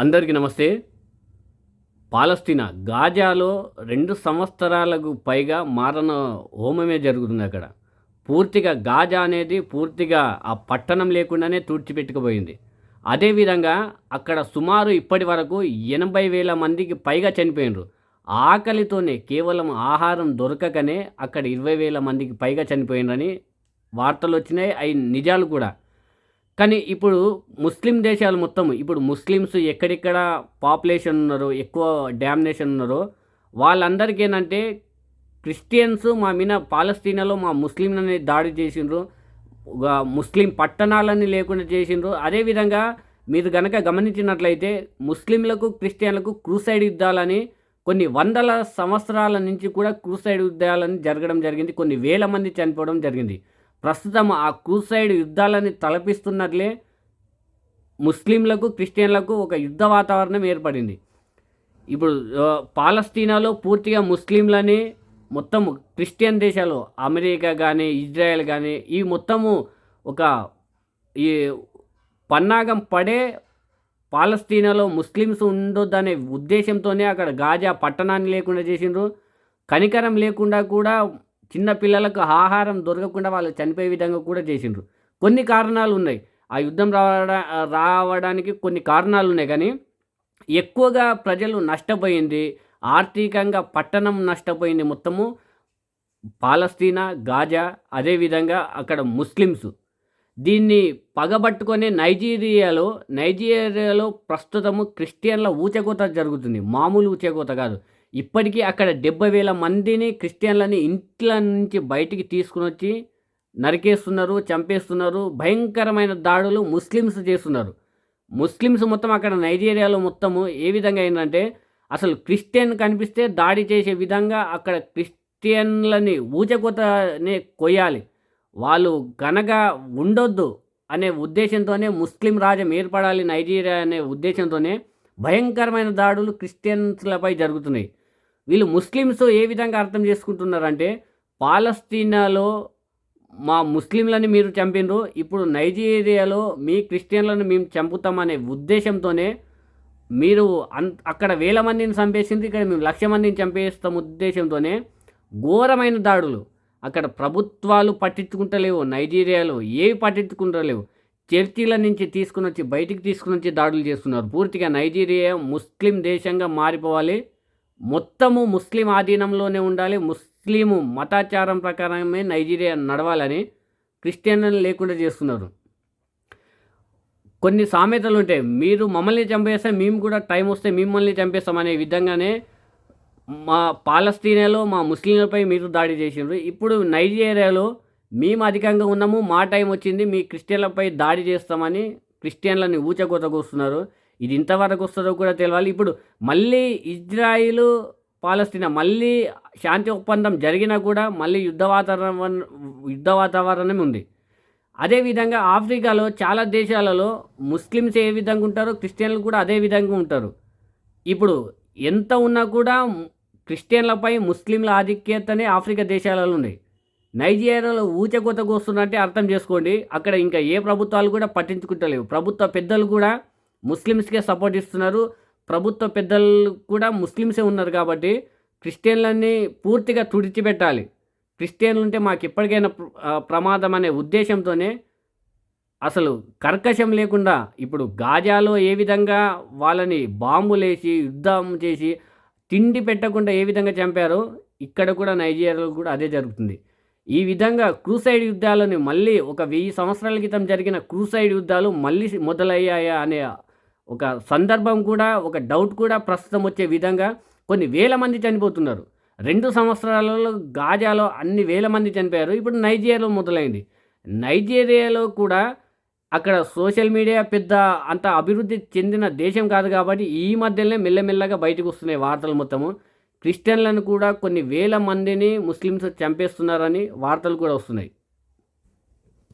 అందరికీ నమస్తే. పాలస్తీనా గాజాలో రెండు సంవత్సరాలకు పైగా మారణ హోమమే జరుగుతుంది అక్కడ. పూర్తిగా గాజా అనేది పూర్తిగా ఆ పట్టణం లేకుండానే తుడిచిపెట్టుకుపోయింది. అదేవిధంగా అక్కడ సుమారు ఇప్పటి వరకు ఎనభై వేల మందికి పైగా చనిపోయినరు. ఆకలితోనే కేవలం ఆహారం దొరకకనే అక్కడ ఇరవై వేల మందికి పైగా చనిపోయినరని వార్తలు వచ్చినాయి. అవి నిజాలు కూడా కానీ ఇప్పుడు ముస్లిం దేశాలు మొత్తం ఇప్పుడు ముస్లిమ్స్ ఎక్కడెక్కడ పాపులేషన్ ఉన్నారో ఎక్కువ డామినేషన్ ఉన్నారో వాళ్ళందరికీ ఏంటంటే క్రిస్టియన్స్ మా మీద పాలస్తీనాలో మా ముస్లింలని దాడి చేసిండ్రు ముస్లిం పట్టణాలని లేకుండా చేసిండ్రు. అదేవిధంగా మీరు గనక గమనించినట్లయితే ముస్లింలకు క్రిస్టియన్లకు క్రూసైడ్ యుద్ధాలని కొన్ని వందల సంవత్సరాల నుంచి కూడా క్రూసైడ్ యుద్ధాలని జరగడం జరిగింది. కొన్ని వేల మంది చనిపోవడం జరిగింది. ప్రస్తుతం ఆ క్రూసైడ్ యుద్ధాలని తలపిస్తున్నట్లే ముస్లింలకు క్రిస్టియన్లకు ఒక యుద్ధ వాతావరణం ఏర్పడింది. ఇప్పుడు పాలస్తీనాలో పూర్తిగా ముస్లింలని మొత్తం క్రిస్టియన్ దేశాలు అమెరికా కానీ ఇజ్రాయెల్ కానీ ఈ మొత్తము ఒక ఈ పన్నాగం పడే పాలస్తీనాలో ముస్లిమ్స్ ఉండొద్దనే ఉద్దేశంతోనే అక్కడ గాజా పట్టణాన్ని లేకుండా చేసిండ్రు. కనికరం లేకుండా కూడా చిన్న పిల్లలకు ఆహారం దొరకకుండా వాళ్ళు చనిపోయే విధంగా కూడా చేసిండ్రు. కొన్ని కారణాలు ఉన్నాయి. ఆ యుద్ధం రావడా రావడానికి కొన్ని కారణాలు ఉన్నాయి. కానీ ఎక్కువగా ప్రజలు నష్టపోయింది ఆర్థికంగా పట్టణం నష్టపోయింది మొత్తము పాలస్తీనా గాజా అదేవిధంగా అక్కడ ముస్లిమ్స్. దీన్ని పగబట్టుకొని నైజీరియాలో నైజీరియాలో ప్రస్తుతము క్రిస్టియన్ల ఊచకోత జరుగుతుంది. మామూలు ఊచకోత కాదు. ఇప్పటికీ అక్కడ డెబ్బై వేల మందిని క్రిస్టియన్లని ఇంట్ల నుంచి బయటికి తీసుకుని వచ్చి నరికేస్తున్నారు చంపేస్తున్నారు భయంకరమైన దాడులు ముస్లిమ్స్ చేస్తున్నారు. ముస్లిమ్స్ మొత్తం అక్కడ నైజీరియాలో మొత్తము ఏ విధంగా అయిందంటే అసలు క్రిస్టియన్ కనిపిస్తే దాడి చేసే విధంగా అక్కడ క్రిస్టియన్లని ఊచకొతనే కొయ్యాలి. వాళ్ళు గనక ఉండొద్దు అనే ఉద్దేశంతోనే ముస్లిం రాజ్యం ఏర్పడాలి నైజీరియా అనే ఉద్దేశంతోనే భయంకరమైన దాడులు క్రిస్టియన్స్లపై జరుగుతున్నాయి. వీళ్ళు ముస్లిమ్స్ ఏ విధంగా అర్థం చేసుకుంటున్నారంటే పాలస్తీనాలో మా ముస్లింలని మీరు చంపినరు ఇప్పుడు నైజీరియాలో మీ క్రిస్టియన్లను మేము చంపుతామనే ఉద్దేశంతోనే మీరు అన్ అక్కడ వేల మందిని చంపేసింది ఇక్కడ మేము లక్ష మందిని చంపేస్తాం ఉద్దేశంతోనే ఘోరమైన దాడులు. అక్కడ ప్రభుత్వాలు పట్టించుకుంటలేవు నైజీరియాలో ఏవి పట్టించుకుంటలేవు. చర్చిల నుంచి తీసుకుని వచ్చి బయటికి తీసుకుని వచ్చి దాడులు చేస్తున్నారు. పూర్తిగా నైజీరియా ముస్లిం దేశంగా మారిపోవాలి. మొత్తము ముస్లిం ఆధీనంలోనే ఉండాలి. ముస్లిము మతాచారం ప్రకారమే నైజీరియా నడవాలని క్రిస్టియన్లను లేకుండా చేస్తున్నారు కొన్ని సామెతలు ఉంటాయి. మీరు మమ్మల్ని చంపేస్తే మేము కూడా టైం వస్తే మిమ్మల్ని చంపేస్తామనే విధంగానే మా పాలస్తీనాలో మా ముస్లింలపై మీరు దాడి చేసిండ్రు. ఇప్పుడు నైజీరియాలో మేము అధికంగా ఉన్నాము మా టైం వచ్చింది మీ క్రిస్టియన్లపై దాడి చేస్తామని క్రిస్టియన్లని ఊచకోతకొస్తున్నారు ఇది ఇంతవరకు వస్తుందో కూడా తెలియాలి ఇప్పుడు మళ్ళీ ఇజ్రాయిల్ పాలస్తీనా మళ్ళీ శాంతి ఒప్పందం జరిగినా కూడా మళ్ళీ యుద్ధ వాతావరణం యుద్ధ వాతావరణం ఉంది. అదేవిధంగా ఆఫ్రికాలో చాలా దేశాలలో ముస్లిమ్స్ ఏ విధంగా ఉంటారో క్రిస్టియన్లు కూడా అదే విధంగా ఉంటారు. ఇప్పుడు ఎంత ఉన్నా కూడా క్రిస్టియన్లపై ముస్లింల ఆధిక్యతనే ఆఫ్రికా దేశాలలో ఉన్నాయి నైజీరియాలో ఊచకోత కోస్తున్నట్టే అర్థం చేసుకోండి. అక్కడ ఇంకా ఏ ప్రభుత్వాలు కూడా పట్టించుకుంటలేవు. ప్రభుత్వ పెద్దలు కూడా ముస్లిమ్స్కే సపోర్ట్ ఇస్తున్నారు. ప్రభుత్వ పెద్దలు కూడా ముస్లిమ్సే ఉన్నారు కాబట్టి క్రిస్టియన్లన్నీ పూర్తిగా తుడిచిపెట్టాలి. క్రిస్టియన్లు ఉంటే మాకు ఎప్పటికైనా ప్రమాదం అనే ఉద్దేశంతోనే అసలు కర్కశం లేకుండా ఇప్పుడు గాజాలో ఏ విధంగా వాళ్ళని బాంబులేసి యుద్ధం చేసి తిండి పెట్టకుండా ఏ విధంగా చంపారో ఇక్కడ కూడా నైజీరియాలో కూడా అదే జరుగుతుంది. ఈ విధంగా క్రూసైడ్ యుద్ధాలని మళ్ళీ ఒక వెయ్యి సంవత్సరాల క్రితం జరిగిన క్రూసైడ్ యుద్ధాలు మళ్ళీ మొదలయ్యాయా అనే ఒక సందర్భం కూడా ఒక డౌట్ కూడా ప్రస్తుతం వచ్చే విధంగా కొన్ని వేల మంది చనిపోతున్నారు. రెండు సంవత్సరాలలో గాజాలో అన్ని వేల మంది చనిపోయారు. ఇప్పుడు నైజీరియాలో మొదలైంది. నైజీరియాలో కూడా అక్కడ సోషల్ మీడియా పెద్ద అంత అభివృద్ధి చెందిన దేశం కాదు కాబట్టి ఈ మధ్యనే మెల్లమెల్లగా బయటకు వస్తున్నాయి వార్తలు మొత్తము. క్రిస్టియన్లను కూడా కొన్ని వేల మందిని ముస్లిమ్స్ చంపేస్తున్నారని వార్తలు కూడా వస్తున్నాయి.